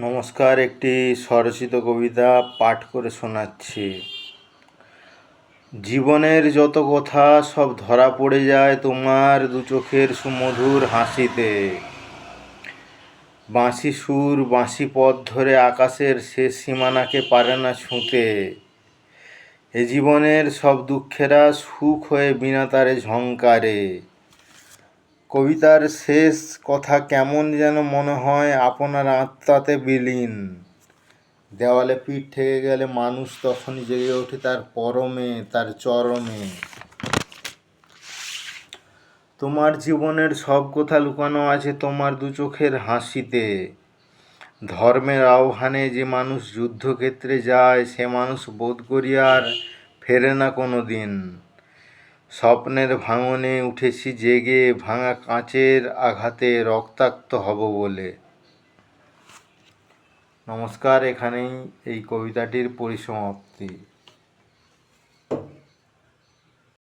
নমস্কার, একটি স্বরচিত কবিতা পাঠ করে শোনাচ্ছি। জীবনের যত কথা সব ধরা পড়ে যায় তোমার দু চোখের সুমধুর হাসিতে। বাঁশি সুর, বাঁশি পথ ধরে আকাশের শেষ সীমানাকে পারে না ছুঁতে। এ জীবনের সব দুঃখেরা সুখ হয়ে বিনা তারে ঝংকারে। কবিতার শেষ কথা কেমন যেন মনে হয় আপনার আত্মাতে বিলীন। দেওয়ালে পিঠ থেকে গেলে মানুষ তখনই জেগে ওঠে তার পরমে, তার চরমে। তোমার জীবনের সব কথা লুকানো আছে তোমার দু চোখের হাসিতে। ধর্মের আহ্বানে যে মানুষ যুদ্ধক্ষেত্রে যায়, সে মানুষ বোধ করি আর ফেরে না কোনো দিন স্বপ্নের ভাঙনে উঠেছি জেগে, ভাঙা কাঁচের আঘাতে রক্তাক্ত হব বলে। নমস্কার, এখানেই এই কবিতাটির পরিসমাপ্তি।